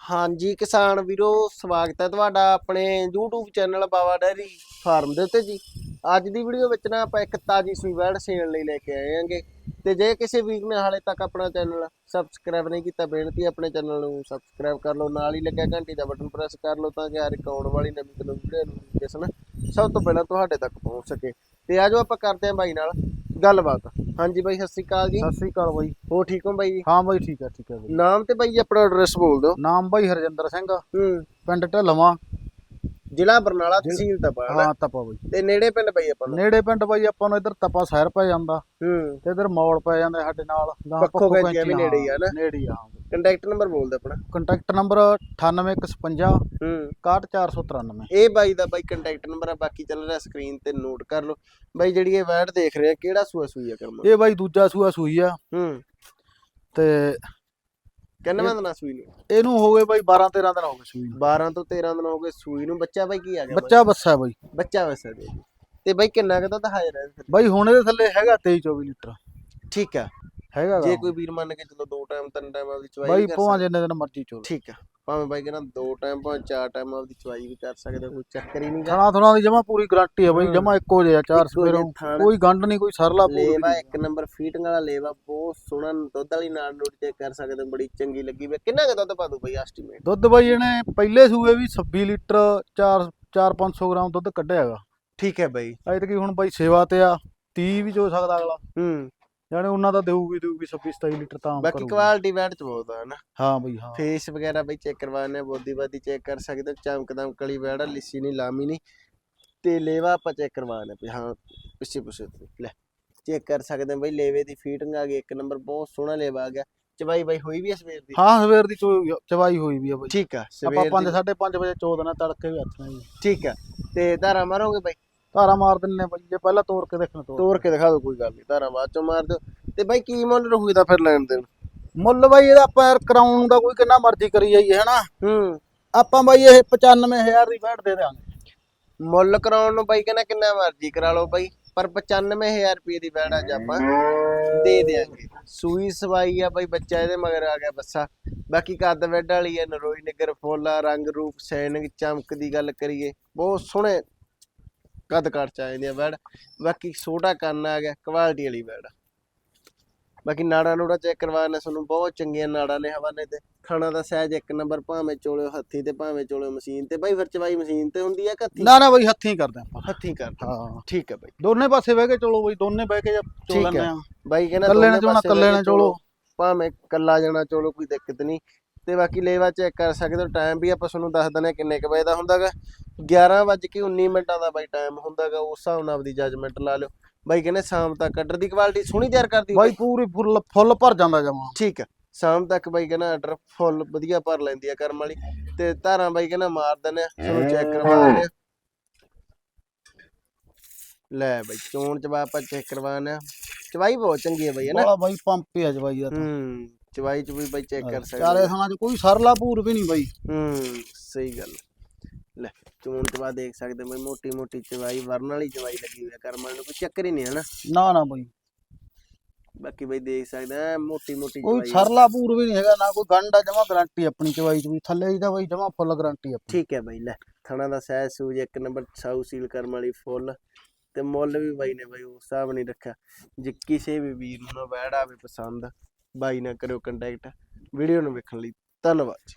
ਹਾਂਜੀ ਕਿਸਾਨ ਵੀਰੋ, ਸਵਾਗਤ ਹੈ ਤੁਹਾਡਾ ਆਪਣੇ YouTube channel Bawa dairy farm ਦੇ ਉੱਤੇ ਜੀ। ਅੱਜ ਦੀ ਵੀਡੀਓ ਵਿੱਚ ਨਾ ਆਪਾਂ ਇੱਕ ਤਾਜੀ ਸੂਈ ਵੈੜ ਸੇਲ ਲਈ ਲੈ ਕੇ ਆਏ ਹਾਂਗੇ। ਤੇ ਜੇ ਕਿਸੇ ਵੀਰ ਨੇ ਹਾਲੇ ਤੱਕ ਆਪਣਾ ਚੈਨਲ ਸਬਸਕ੍ਰਾਈਬ ਨਹੀਂ ਕੀਤਾ, ਬੇਨਤੀ ਆਪਣੇ ਚੈਨਲ ਨੂੰ ਸਬਸਕ੍ਰਾਈਬ ਕਰ ਲਓ, ਨਾਲ ਹੀ ਲੱਗਿਆ ਘੰਟੀ ਦਾ ਬਟਨ ਪ੍ਰੈਸ ਕਰ ਲਓ ਤਾਂ ਕਿ ਹਰ ਇੱਕ ਆਉਣ ਵਾਲੀ ਨਵੀਂ ਤੋਂ ਨਵੀਂ ਵੀਡੀਓ ਨੋਟੀਫਿਕੇਸ਼ਨ ਸਭ ਤੋਂ ਪਹਿਲਾਂ ਤੁਹਾਡੇ ਤੱਕ ਪਹੁੰਚ ਸਕੇ। ਤੇ ਆਜੋ ਆਪਾਂ ਕਰਦੇ ਹਾਂ ਬਾਈ ਨਾਲ। ਗੱਲਬਾਤ। ਹਾਂਜੀ ਬਾਈ ਸਤਿ ਸ਼੍ਰੀ ਅਕਾਲ ਜੀ। ਸਤਿ ਸ੍ਰੀ ਅਕਾਲ ਬਾਈ। ਹੋ ਠੀਕ ਹੋ ਬਾਈ ਜੀ? ਹਾਂ ਬਾਈ ਠੀਕ ਹੈ ਠੀਕ ਹੈ ਬਾਈ। ਨਾਮ ਤੇ ਬਾਈ ਆਪਣਾ ਐਡਰੈਸ ਬੋਲ ਦਿਓ। ਨਾਮ ਬਾਈ ਹਰਜਿੰਦਰ ਸਿੰਘ। ਹੂੰ। ਪਿੰਡ ਢਲਵਾ। ਜ਼ਿਲ੍ਹਾ ਬਰਨਾਲਾ ਤਹਿਸੀਲ ਤਪਾ ਹਾਂ ਤਪਾ ਬਾਈ। ਤੇ ਨੇੜੇ ਪਿੰਡ ਬਈ ਆਪਾਂ ਨੂੰ? ਨੇੜੇ ਪਿੰਡ ਬਾਈ ਆਪਾਂ ਨੂੰ ਇੱਧਰ ਤਪਾ ਸ਼ਹਿਰ ਪੈ ਜਾਂਦਾ। ਹੂੰ। ਤੇ ਇੱਧਰ ਮੌਲ ਪੈ ਜਾਂਦਾ ਸਾਡੇ ਨਾਲ। ਪੱਖੋ ਕੈਂਚੀਆਂ ਵੀ ਕੈਂਚੀ, ਨੇੜੇ ਹੀ ਆ ਨਾ? ਨੇੜੇ ਹੀ ਆ ਕੰਟੈਕਟ ਨੰਬਰ ਬੋਲ ਦੇ ਆਪਣਾ। ਕੰਟੈਕਟ ਨੰਬਰ 9855 ਹੂੰ। 61493 ਇਹ ਬਾਈ ਦਾ ਬਾਈ ਕੰਟੈਕਟ ਨੰਬਰ ਆ ਬਾਕੀ ਚੱਲ ਰਿਹਾ ਸਕਰੀਨ ਤੇ ਨੋਟ ਕਰ ਲਓ। ਬਾਈ ਜਿਹੜੀ ਇਹ ਵੈਡ ਦੇਖ ਰਹੇ ਕਿਹੜਾ ਸੂਆ ਸੂਈ ਆ ਕਰਮ? ਇਹ ਬਾਈ ਦੂਜਾ ਸੂਆ ਸੂਈ ਆ। ਹੂੰ। ਤੇ ਕਿੰਨਵਾਂ ਦਿਨ ਆ ਸੂਈ ਨੂੰ? ਇਹਨੂੰ ਹੋ ਗਏ ਬਾਈ 12 13 ਦਿਨ ਹੋ ਗਏ ਸੂਈ ਨੂੰ। 12 ਤੋਂ 13 ਦਿਨ ਹੋ ਗਏ ਸੂਈ ਨੂੰ। ਬੱਚਾ ਬਾਈ ਕੀ ਆ ਗਿਆ ਬੱਚਾ ਬੱਸਾ ਬਾਈ। ਬੱਚਾ ਵਸਾ ਦੇ ਤੇ ਬਾਈ ਕਿੰਨਾ ਕੁ ਤਾਂ ਹਾਜ਼ਰ ਹੈ? ਬਾਈ ਹੁਣ ਇਹਦੇ ਥੱਲੇ ਹੈਗਾ 23 24 ਲੀਟਰ। ਠੀਕ ਆ। ਹੈਗਾ ਜੇ। ਕੋਈ ਵੀਰ ਮੰਨ ਕੇ ਚਲੋ ਦੋ ਟਾਈਮ ਤਿੰਨ ਟਾਈਮ ਆਪਦੀ ਚਵਾਈ ਬਾਈ ਸਕਦਾ। ਜਿੰਨੇ ਦਿਨ ਮਰਜ਼ੀ ਚੋਲ। ਠੀਕ ਆ। ਭਾਵੇਂ ਬਾਈ ਕਹਿੰਦਾ ਦੋ ਟਾਈਮ ਭਾਵੇਂ ਚਾਰ ਟਾਈਮ ਆਪਦੀ ਚਵਾਈ ਵੀ ਕਰ ਸਕਦੇ ਹੋ, ਕੋਈ ਚੱਕਰ ਹੀ ਨਹੀਂ ਗਾ। ਥਣਾ ਥਣਾ ਦੀ ਜਮਾ ਪੂਰੀ ਗਾਰੰਟੀ ਹੈ ਬਾਈ ਹੂੰ। ਜਮਾ ਇੱਕੋ ਜਿਹਾ ਚਾਰ ਇੱਕੋ ਜਿਹੇ ਸਪੇਰੋਂ ਥਣ। ਕੋਈ ਗੰਢ ਨਹੀਂ ਕੋਈ ਸਰਲਾ ਪੂਰ ਲੇਵਾ। ਇੱਕ ਨੰਬਰ ਫੀਟਿੰਗ ਵਾਲਾ ਲੇਵਾ ਬਹੁਤ ਸੋਹਣਾ ਦੁੱਧ ਵਾਲੀ ਨਾਲ ਨੋਟ ਚੈੱਕ ਕਰ ਸਕਦੇ ਹੋ ਬੜੀ ਚੰਗੀ ਲੱਗੀ ਵੇ ਕਿੰਨਾ ਕੁ ਦੁੱਧ ਪਾ ਦੂ ਬਈ ਐਸਟੀਮੇਟ ਦੁੱਧ ਬਾਈ ਇਹਨੇ ਪਹਿਲੇ ਸੂਏ ਵੀ 26 ਲੀਟਰ 4 4 500 ਗ੍ਰਾਮ ਦੁੱਧ ਕੱਢਿਆ ਹੈਗਾ। ਠੀਕ ਹੈ ਬਈ। ਐਤਕੀ ਹੁਣ ਬਾਈ ਸੇਵਾ ਤੇ ਆ 30 ਵੀ ਜੋ ਸਕਦਾ ਅਗਲਾ। ਹੂੰ। ਯਾਨੀ ਉਹਨਾਂ ਦਾ ਦੇਊਗੀ ਦੇਊਗੀ 26 27 ਲੀਟਰ ਤਾਂ ਆਮ ਬਾਕੀ ਕਰੂਗੀ। ਕੁਆਲਿਟੀ ਵੈਟ ਚ ਬਹੁਤ ਆ ਨਾ? ਹਾਂ ਬਾਈ ਹਾਂ। ਫੇਸ ਵਗੈਰਾ ਬਈ ਚੈੱਕ ਕਰਵਾਣੇ ਬੋਦੀ ਬਾਦੀ ਚੈੱਕ ਕਰ ਸਕਦੇ ਹੋ ਚਮਕਦਮ ਕਲੀ ਵੈੜਾ ਲਿੱਸੀ ਨਹੀਂ ਲਾਮੀ ਨਹੀਂ। ਤੇ ਲੇਵਾ ਆਪਾਂ ਚੈੱਕ ਕਰਵਾਣੇ ਵੀ ਹਾਂ ਪਿੱਛੇ ਪਿੱਛੇ ਤੋਂ। ਲੈ। ਚੈੱਕ ਕਰ ਸਕਦੇ ਹੋ ਬਈ ਲੇਵੇ ਦੀ ਫੀਟਿੰਗ ਆ ਗਈ ਇੱਕ ਨੰਬਰ ਬਹੁਤ ਸੋਹਣਾ ਲੇਵਾ ਆ ਗਿਆ। ਚਵਾਈ ਬਾਈ ਹੋਈ ਵੀ ਆ ਸਵੇਰ ਦੀ? ਹਾਂ ਸਵੇਰ ਦੀ ਚੋ- ਚਵਾਈ ਹੋਈ ਵੀ ਆ ਬਾਈ। ਠੀਕ ਆ ਆਪਾਂ ਸਵੇਰ 5 ਦੀ 5:30 ਵਜੇ ਤੜਕੇ ਵੀ ਹੱਥ ਨਾਲ ਜੀ। ਠੀਕ ਆ ਤੇ ਧਾਰਾ ਮਾਰੋਗੇ ਬਾਈ? ਧਾਰਾ ਮਾਰ ਦਿੰਨੇ ਬਾਈ ਜੇ ਪਹਿਲਾਂ ਤੋੜ ਕੇ ਦੇਖਣਾ ਤੋੜ ਤੋੜ ਕੇ। ਦਿਖਾ ਦਿਓ ਕੋਈ ਗੱਲ ਨਹੀਂ ਧਾਰਾ ਬਾਅਦ ਚੋਂ ਮਾਰ ਦਿਓ। ਤੇ ਬਾਈ ਕੀ ਮੁੱਲ ਰਹੂਗਾ ਤਾਂ ਫਿਰ ਲੈਣ ਦੇਣ? ਮੁੱਲ ਬਾਈ ਇਹਦਾ ਪੈਰ ਕਰਾਉਣ ਦਾ ਕੋਈ ਕਿੰਨਾ ਮਰਜ਼ੀ ਕਰੀ ਜਾਈਏ ਹਨਾ? ਹੂੰ। ਆਪਾਂ ਬਾਈ ਇਹ 95000 ਦੀ ਬੈਠ ਦੇ ਦਿਆਂਗੇ। ਮੁੱਲ ਕਰਾਉਣ ਨੂੰ ਬਾਈ ਕਹਿੰਦਾ ਕਿੰਨਾ ਮਰਜ਼ੀ ਕਰਾ ਲਓ ਬਾਈ ਪਰ 95000 ਰੁਪਏ ਦੀ ਬੈੜ ਅੱਜ ਆਪਾਂ ਦੇ ਦੇਾਂਗੇ ਸੂਈ ਸਵਾਈ ਆ ਬਾਈ ਬੱਚਾ ਇਹਦੇ ਮਗਰ ਆ ਗਿਆ ਬੱਸਾ। ਬਾਕੀ ਕੱਦ ਵੈਡ ਵਾਲੀ ਆ ਨਰੋਈ ਨਿਗਰ ਫੋਲਾ ਰੰਗ ਰੂਪ ਸੈਨਿੰਗ ਚਮਕ ਦੀ ਗੱਲ ਕਰੀਏ। ਬਹੁਤ ਸੋਹਣੇ ਕੱਦ ਕਾਟ ਚ ਆ ਜਾਂਦੀ ਆ ਬੈੜ ਬਾਕੀ ਛੋਟਾ ਕੰਨ ਆ ਗਿਆ ਕੁਆਲਿਟੀ ਵਾਲੀ ਬੈੜ ਬਾਕੀ ਨਾੜਾ ਨੂੜਾ ਚੈੱਕ ਕਰਵਾਉਣਾ ਤੁਹਾਨੂੰ ਬਹੁਤ ਚੰਗੀਆਂ ਨਾੜਾਂ ਨੇ ਹਵਾਨੇ ਤੇ। ਖਾਣਾ ਦਾ ਸਾਈਜ਼ ਇੱਕ ਨੰਬਰ ਭਾਵੇਂ ਚੋਲਿਓ ਹੱਥੀ ਤੇ ਭਾਵੇਂ ਚੋਲਿਓ ਮਸ਼ੀਨ ਤੇ। ਬਾਈ ਫਿਰ ਚਵਾਈ ਮਸ਼ੀਨ ਤੇ ਹੁੰਦੀ ਆ ਕਿ ਹੱਥੀ? ਨਾ ਨਾ ਬਾਈ ਹੱਥੀਂ ਕਰਦੇ ਆਪਾਂ। ਹੱਥੀ ਕਰਦਾ। ਹਾਂ। ਠੀਕ ਹੈ ਬਾਈ। ਦੋਨੇ ਪਾਸੇ ਬਹਿ ਕੇ ਚਲੋ ਬਾਈ ਦੋਨੇ ਬਹਿ ਕੇ ਚੋ ਠੀਕ ਲੈਂਦੇ ਹੈ। ਆ। ਬਾਈ ਕਹਿੰਦਾ ਕੱਲੇ ਦੋਨੇ ਚੋਣਾ ਪਾਸੇ ਕੱਲੇ ਨੇ ਚੋਲੋ। ਭਾਵੇਂ ਕੱਲਾ ਜਾਣਾ ਚੋਲੋ ਕੋਈ ਦਿੱਕਤ ਨਹੀਂ। ਤੇ ਬਾਕੀ ਲੇਵਾ ਚੈੱਕ ਕਰ ਸਕਦੇ ਹੋ ਟਾਈਮ ਵੀ ਆਪਾਂ ਤੁਹਾਨੂੰ ਦੱਸ ਦਿੰਦੇ ਕਿੰਨੇ ਕੁ ਵਜੇ ਦਾ ਹੁੰਦਾਗਾ। 11:19 ਮਿੰਟਾਂ ਦਾ ਬਾਈ ਟਾਈਮ ਹੁੰਦਾਗਾ ਉਸ ਹਿਸਾਬ ਨਾਲ ਆਪਦੀ ਜੱਜਮੈਂਟ ਲਾ ਲਿਓ। ਬਾਈ ਕਹਿੰਦੇ ਸ਼ਾਮ ਤੱਕ ਆਰਡਰ ਦੀ ਕੁਆਲਿਟੀ ਸੋਹਣੀ ਤਿਆਰ ਕਰਦੀ ਬਾਈ ਪੂਰੀ ਫੁੱਲ ਫੁੱਲ ਭਰ ਜਾਂਦਾ ਜਮਾ ਠੀਕ ਹੈ ਸ਼ਾਮ ਤੱਕ ਬਾਈ ਕਹਿੰਦਾ ਆਰਡਰ ਫੁੱਲ ਵਧੀਆ ਭਰ ਲੈਂਦੀ ਆ ਕਰਮ ਵਾਲੀ। ਤੇ ਧਾਰਾਂ ਬਾਈ ਕਹਿੰਦਾ ਮਾਰ ਦਿੰਦੇ ਆ ਤੁਹਾਨੂੰ ਚੈੱਕ ਕਰਵਾ ਦਿੰਦੇ ਆ। ਲੈ ਬਾਈ ਚੋਣ ਚਵਾ ਆਪਾਂ ਚੈੱਕ ਕਰਵਾਣਾ ਚਵਾਈ ਬਹੁਤ ਚੰਗੀ ਹੈ ਬਾਈ ਹੈ ਨਾ? ਬਾਈ ਪੰਪ ਹੀ ਆ ਜਵਾਈ ਦਾ। ਹੂੰ। ਚਵਾਈ ਚ ਵੀ ਬਾਈ ਚੈੱਕ ਕਰ ਸਕਦੇ ਚਾਰੇ। ਥਾਂ 'ਚ ਕੋਈ ਸਰਲਾ ਪੂਰ ਵੀ ਨਹੀਂ ਬਾਈ। ਹੂੰ ਸਹੀ ਗੱਲ। ਲੈ ਚੋਣ ਚਵਾ ਦੇਖ ਸਕਦੇ ਬਾਈ ਮੋਟੀ ਮੋਟੀ ਚਵਾਈ ਵਰਨ ਵਾਲੀ ਚਵਾਈ ਲੱਗੀ ਹੋਈ ਹੈ ਕਰਮਾਂ ਨੂੰ ਕੋਈ ਚੱਕਰ ਹੀ ਨਹੀਂ ਹੈ ਨਾ ਨਾ ਨਾ ਬਾਈ। ਬਾਕੀ ਬਾਈ ਦੇਖ ਸਕਦੇ ਆ ਮੋਟੀ ਮੋਟੀ ਕੋਈ ਚਵਾਈ। ਸਰਲਾ ਪੂਰ ਵੀ ਨਹੀਂ ਹੈਗਾ ਨਾ ਕੋਈ ਗੰਡਾ ਜਮਾ ਗਾਰੰਟੀ ਆਪਣੀ ਚਵਾਈ ਚ ਵੀ ਥੱਲੇ ਦੀ ਤਾਂ ਬਾਈ ਜਮਾ ਫੁੱਲ ਗਾਰੰਟੀ ਆਪਣੀ। ਠੀਕ ਹੈ ਬਾਈ ਲੈ ਥਣਾ ਦਾ ਸਾਈਜ਼ ਸੂਜ ਇੱਕ ਨੰਬਰ ਸਾਊ ਸੀਲ ਕਰਮ ਵਾਲੀ ਫੁੱਲ। ਤੇ ਮੁੱਲ ਵੀ ਬਾਈ ਨੇ ਬਾਈ ਉਸ ਹਿਸਾਬ ਨਹੀਂ ਰੱਖਿਆ। ਜੇ ਕਿਸੇ ਵੀ ਵੀਰ ਨੂੰ ਬੈੜ ਆਵੇ ਪਸੰਦ ਬਾਈ ਨਾਲ ਕਰਿਓ ਕੰਟੈਕਟ ਵੀਡੀਓ ਨੂੰ ਵੇਖਣ ਲਈ ਧੰਨਵਾਦ ਜੀ।